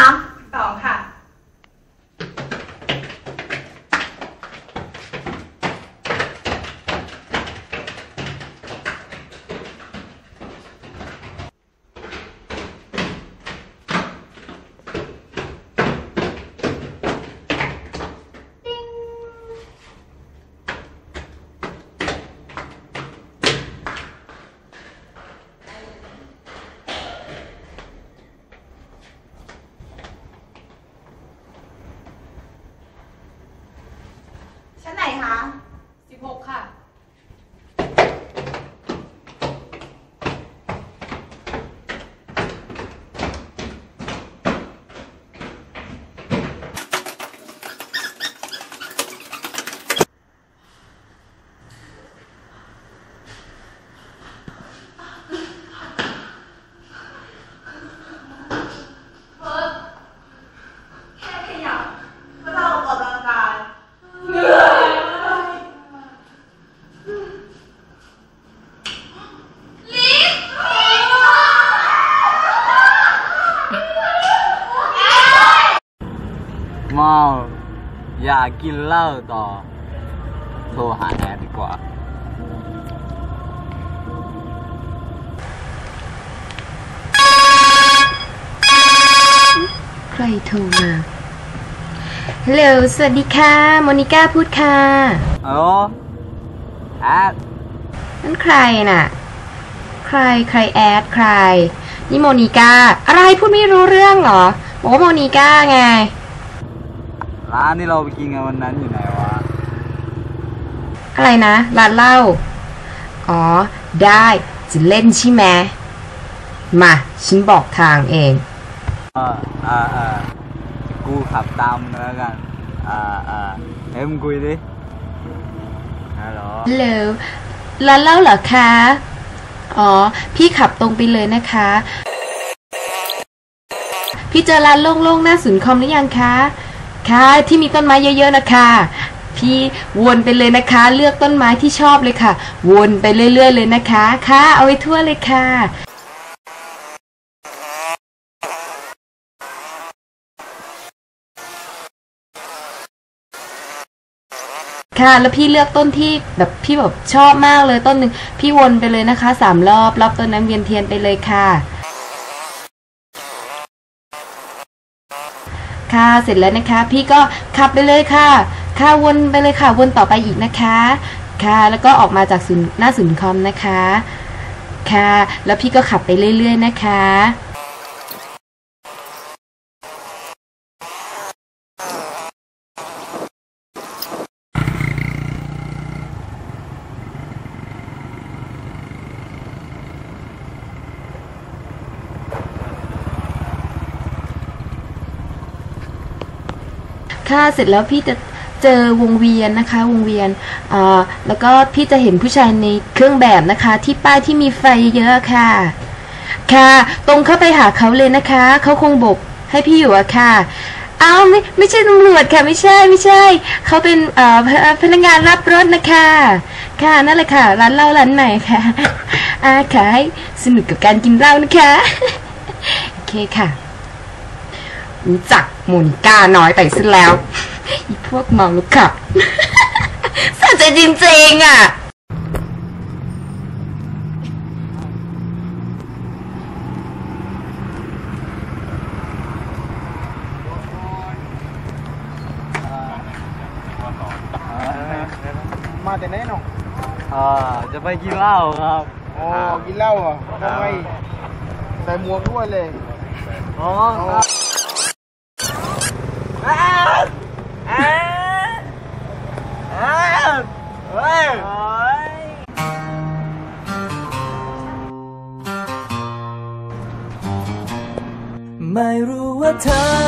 คะ สองค่ะ ชั้นไหนคะ สิบหกค่ะ แค่ขยับก็เท่ากับออกกำลังกาย เมา อยากกินเหล้าต่อ โทรหาแอร์ดีกว่า ใครโทรมาฮัลโหลสวัสดีค่ะ โมนิก้าพูดค่ะฮัลโหลแอดนั่นใครน่ะ ใครใครแอดใคร นี่โมนิก้า อะไรพูดไม่รู้เรื่องเหรอบอกว่าโมนิก้าไง ร้านที่เราไปกินกันวันนั้นอยู่ไหนวะ อะไรนะร้านเหล้าอ๋อ ได้จะเล่นใช่ไหมมาฉันบอกทางเอง เออเออเออกูขับตามมึงแล้วกันเออเออเฮ้ยมึงคุยดิฮัลโหลฮัลโหลร้านเหล้าเหรอคะ อ๋อ พี่ขับตรงไปเลยนะคะ พี่เจอร้านโล่งๆหน้าศูนย์คอมหรือยังคะ ค่ะที่มีต้นไม้เยอะๆนะคะ พี่วนไปเลยนะคะ เลือกต้นไม้ที่ชอบเลยค่ะ วนไปเรื่อยๆเลยนะคะค่ะเอาไว้ทั่วเลยค่ะค่ะแล้วพี่เลือกต้นที่แบบพี่แบบชอบมากเลยต้นหนึ่งพี่วนไปเลยนะคะสามรอบรอบต้นนั้นเวียนเทียนไปเลยค่ะ ค่ะ เสร็จแล้วนะคะ พี่ก็ขับไปเลยค่ะ ค่ะวนไปเลยค่ะ วนต่อไปอีกนะคะ ค่ะ แล้วก็ออกมาจากศูนย์หน้าศูนย์คอมนะคะ ค่ะ แล้วพี่ก็ขับไปเรื่อย ๆ นะคะ ค่ะเสร็จแล้วพี่จะเจอวงเวียนนะคะ วงเวียนอ่าแล้วก็พี่จะเห็นผู้ชายในเครื่องแบบนะคะ ที่ป้ายที่มีไฟเยอะค่ะ ค่ะ ตรงเข้าไปหาเขาเลยนะคะ เขาคงบกให้พี่อยู่อะค่ะอ้าวไม่ไม่ใช่ตำรวจค่ะ ไม่ใช่ไม่ใช่ เขาเป็นเอ่อพพนักงานรับรถนะคะ ค่ะนั่นแหละค่ะ ร้านเหล้าร้านไหนค่ะอาขายสนุกกับการกินเหล้านะคะ โอเคค่ะ รู้จักหมุนก้าน้อยไปซะแล้วอีพวกเมาลุกขับสะใจจริงๆอะมาแต่ไหนเนาะอ่าจะไปกินเหล้าครับอ๋อกินเหล้าเหรอะทำไมใส่หมวกด้วยเลยอ๋อ อ๋อ เฮ้ย ไม่รู้ว่าเธอ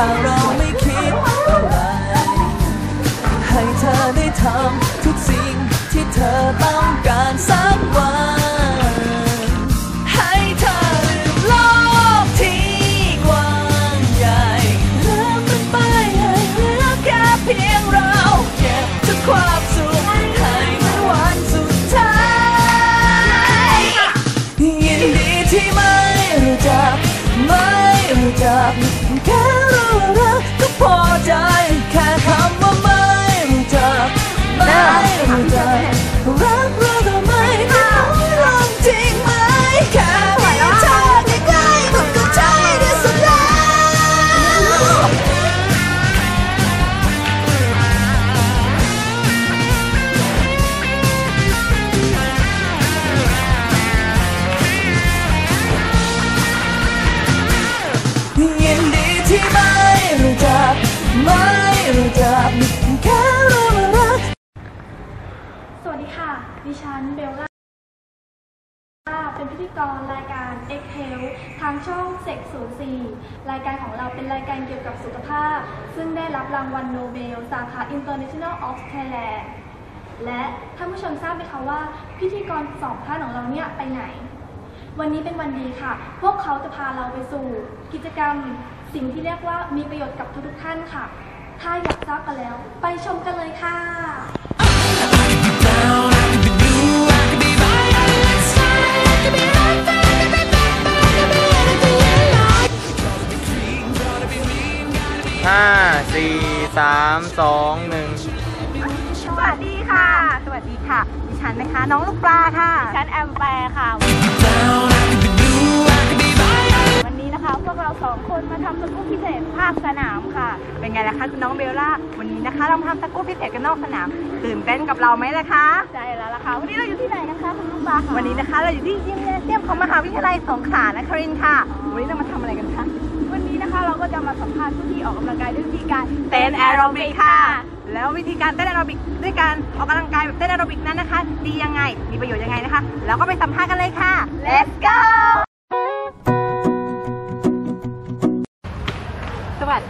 ถ้าเราไม่คิดอะไรให้เธอได้ทำทุกสิ่งที่เธอต้องการสักวัน กไม่รู้จักแค่รู้รักสวัสดีค่ะ ดิฉันเบลล่าเป็นพิธีกรรายการ X h e l ทางช่องเซก04รายการของเราเป็นรายการเกี่ยวกับสุขภาพ ซึ่งได้รับรางวัลโนเบล สาขา International of Thailand และท่านผู้ชมทราบไหมคะว่า พิธีกรสองท่านของเราเนี่ยไปไหน วันนี้เป็นวันดีค่ะ พวกเขาจะพาเราไปสู่ กิจกรรม สิ่งที่เรียกว่ามีประโยชน์กับทุกๆท่านค่ะ ถ้าอยากทราบกันแล้ว ไปชมกันเลยค่ะ ห้าสี่สามสองหนึ่งสวัสดีค่ะ สวัสดีค่ะ ดิฉันนะคะ น้องลูกปลาค่ะ ดิฉันแอมแปร์ค่ะ พวกเราสองคนมาทำสกู๊ปพิเศษภาคสนามค่ะ เป็นไงล่ะคะคุณน้องเบลล่า วันนี้นะคะเรามาทำสกู๊ปพิเศษกันนอกสนาม ตื่นเต้นกับเราไหมล่ะคะใช่แล้วล่ะค่ะ วันนี้เราอยู่ที่ไหนนะคะคุณลูกปลาค่ะวันนี้นะคะเราอยู่ที่ยิมเนเซียมของมหาวิทยาลัยสงขลานครินทร์ค่ะ วันนี้เรามาทำอะไรกันคะ วันนี้นะคะเราก็จะมาสัมภาษณ์ผู้ที่ออกกำลังกายด้วยวิธีการเต้นแอโรบิกค่ะ แล้ววิธีการเต้นแอโรบิกด้วยการออกกำลังกายแบบเต้นแอโรบิกนั้นนะคะ ดียังไง มีประโยชน์ยังไงนะคะแล้วก็ไปสัมภาษณ์กันเลยค่ะ let's go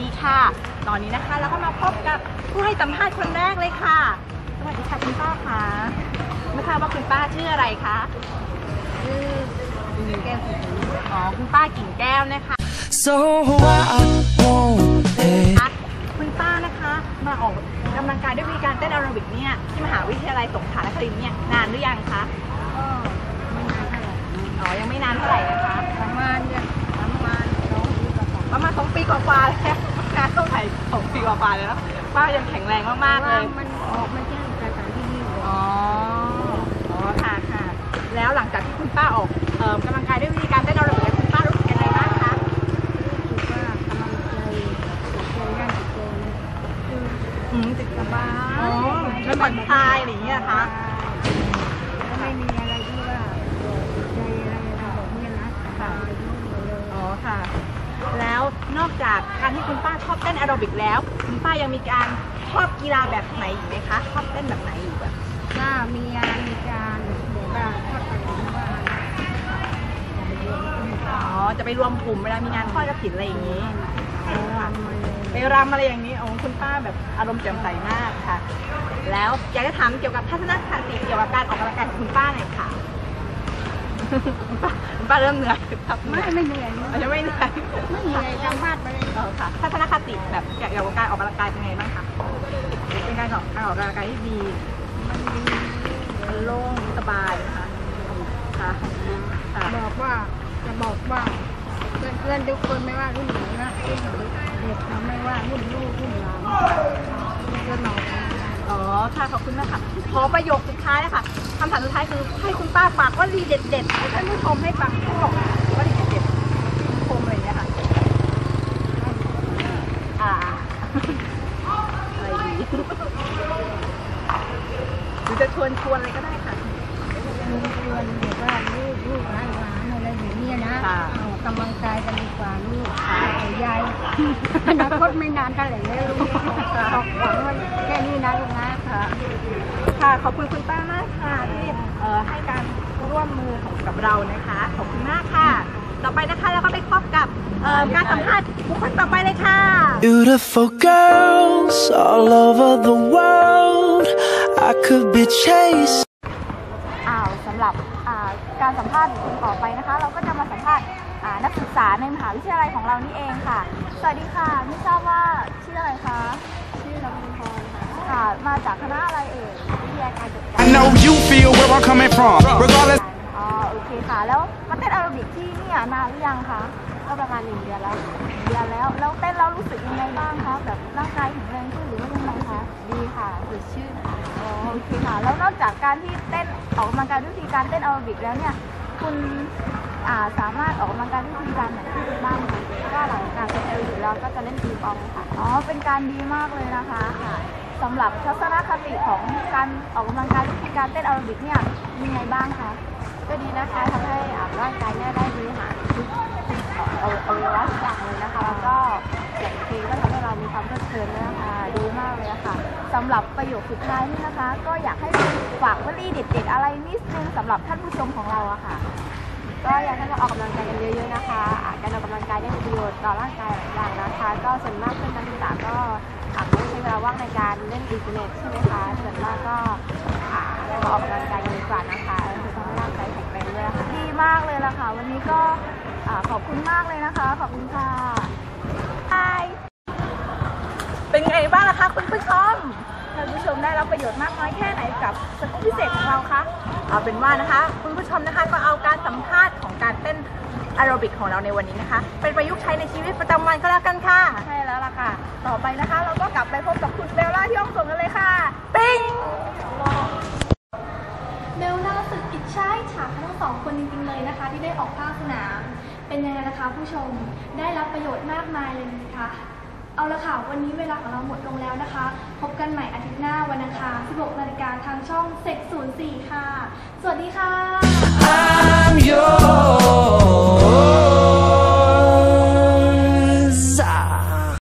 ดีค่ะ ตอนนี้นะคะเราก็มาพบกับผู้ให้สัมภาษณ์คนแรกเลยค่ะ สวัสดีค่ะคุณป้าคะไม่ทราบว่าคุณป้าชื่ออะไรคะชื่อกิ่งแก้วอ๋อคุณป้ากิ่งแก้วนะคะ So I won't hate คุณป้านะคะมาออกกำลังกายด้วยวิธีการเต้นแอโรบิกเนี่ยที่มหาวิทยาลัยสงขลานครินทร์เนี่ยนานหรือยังคะอ๋อยังไม่นานเท่าไหร่นะคะประมาณเนี่ยประมาณสอง ปีกว่าประมาณสองปีกว่าๆแล้วนานเท่าไหร่สองปีกว่าๆเลยแล้วป้ายังแข็งแรงมากๆเลยมันออกมาแจ้งสถานที่นี่อ๋ออ๋อค่ะค่ะ แล้วหลังจากที่คุณป้าออกเอ่อกำลังกายด้วยวิธีการเต้นแอโรบิกแล้วคุณป้ารู้สึกยังไงบ้างคะอืมติดสบายอ๋อแล้วผ่อนคลายอะไรอย่างเงี้ยคะไม่มีอะไรที่ว่าใจอะไรแบบนี้นะค่ะอ๋อค่ะ แล้วนอกจากการที่คุณป้าชอบ เต้นแอโรบิกแล้วคุณป้ายังมีการชอบกีฬาแบบไหนอีกไหมคะชอบเต้นแบบไหนอีกอะก็มีอะไรมีการแบบว่าทอดกระถิ่นบ้างอ๋อจะไปรวมกลุ่มเวลามีงานทอดกระถิ่นอะไรอย่างนี้อ๋อค่ะไปรำอะไรอย่างนี้โอ้คุณป้าแบบอารมณ์แจ่มใสมากค่ะ แล้วอยากจะถามเกี่ยวกับทัศนคติเกี่ยวกับการออกกำลังกายของคุณป้าหน่อยค่ะคุณ ป้าคุณป้าเริ่มเหนื่อยครับไม่ไม่เหนื่อยอ๋อยังไม่เหนื่อยไม่เหนื่อยจำพลาดไปเลยเออค่ะทัศนคติแบบเกี่ยวกับการออกกำลังกายเป็นไงบ้างคะเป็นการออกการออกกำลังกายที่ดีมันโล่งสบายนะคะค่ะค่ะบอกว่าจะบอกว่าเพื่อนๆทุกคนไม่ว่ารุ่นไหนนะรุ่นเด็กเราไม่ว่ารุ่นลูกรุ่นหลาน ค่ะขอบคุณมากค่ะ ขอประโยคสุดท้ายเลยค่ะคำถามสุดท้ายคือให้คุณป้าฝากวลีเด็ดๆให้ท่านผู้ชมให้ฟังให้บอกวลีเด็ดๆชมอะไรอย่างเงี้ยค่ะอ่าอะไรดีหรือจะชวนชวนอะไรก็ได้ค่ะลุงชวนเด็กว่าลูกลูกหลานหลานอะไรอย่างเงี้ยนะค่ะเอากำลังกายกันดีกว่าลูกยายอนาคตไม่นานเท่าไหร่แล้วลูกขอบหวังว่าแค่นี้นะลูกนะ ค่ะค่ะขอบคุณคุณป้ามากค่ะที่เอ่อให้การร่วมมือกับเรานะคะขอบคุณมากค่ะ ต่อไปนะคะเราก็ไปพบกับเอ่อการสัมภาษณ์บุคคลต่อไปเลยค่ะ Beautiful girls all over the world. I could be chasing. อ้าวสำหรับอ่าการสัมภาษณ์บุคคลต่อไปนะคะ เราก็จะมาสัมภาษณ์อ่านักศึกษาในมหาวิทยาลัยของเรานี่เองค่ะ สวัสดีค่ะ ไม่ทราบว่าชื่ออะไรคะ ชื่อลำพร ค่ะมาจากคณะอะไรเอ่ยวิทยาการจัดการ I know you feel where I'm coming from. Regardless. อ๋อโอเคค่ะ แล้วมาเต้นแอโรบิกที่เนี่ยนานหรือยังคะก็ประมาณหนึ่งเดือนแล้วเดือนแล้วแล้วเต้นแล้วรู้สึกยังไงบ้างคะแบบร่างกายแข็งแรงขึ้นหรือว่ายังไงคะดีค่ะสดชื่นอ๋อโอเคค่ะ แล้วนอกจากการที่เต้นออกกำลังกายด้วยวิธีการเต้นแอโรบิกแล้วเนี่ย คุณอ่าสามารถออกกำลังกายด้วยวิธีการไหนที่ดีบ้างคะก็หลังจากเต้นแอโรบิกแล้วก็จะเล่นตีปองค่ะอ๋อเป็นการดีมากเลยนะคะค่ะ สำหรับทัศนคติของการออกกำลังกายการเต้นแอโรบิกเนี่ยมีไงบ้างคะก็ดีนะคะทำให้ร่างกายเนี่ยได้บริหารทุกเอาเอาเวลาทุกอย่างเลยนะคะแล้วก็เสียงเพลงก็ทำให้เรามีความเพลิดเพลินนะคะดีมากเลยอะค่ะสำหรับประโยคสุดท้ายนี่นะคะ ก็อยากให้ฝากวลีเด็ดๆอะไรนิดนึงสำหรับท่านผู้ชมของเราอะค่ะ ก็อยากให้มาออกกำลังกายกันเยอะๆนะคะ การออกกำลังกายได้มีประโยชน์ต่อร่างกายหลายอย่างนะคะ ก็ส่วนมากเพื่อนนักศึกษาก็ ลาว่างในการเล่นอินเทอร์เน็ตใช่ไหมคะส่วนมากก็อ่ามาออกกำลังกายดีกว่านะคะคือทำให้ร่างกายแข็งแรงด้วยค่ะดีมากเลยล่ะค่ะ วันนี้ก็ขอบคุณมากเลยนะคะ ขอบคุณค่ะบายเป็นไงบ้างล่ะคะคุณผู้ชมท่านผู้ชมได้รับประโยชน์มากน้อยแค่ไหนกับสกู๊ปพิเศษของเราคะเอาเป็นว่านะคะ คุณผู้ชมนะคะก็เอาการสัมภาษณ์ของการเต้น แอโรบิกของเราในวันนี้นะคะ เป็นประยุกต์ใช้ในชีวิตประจำวันก็แล้วกันค่ะ ใช่แล้วล่ะค่ะ ต่อไปนะคะเราก็กลับไปพบกับคุณเบลล่าที่ห้องส่งกันเลยค่ะ ปิ๊งเบลล่ารู้สึกอิจฉาอิจฉาทั้งสองคนจริงๆเลยนะคะ ที่ได้ออกภาคสนาม เป็นยังไงล่ะคะผู้ชม ได้รับประโยชน์มากมายเลยนะคะเอาละค่ะ วันนี้เวลาของเราหมดลงแล้วนะคะ พบกันใหม่อาทิตย์หน้าวันอังคาร16นาฬิกาทางช่องเซ็ก04 ค่ะ สวัสดีค่ะ I'm yours.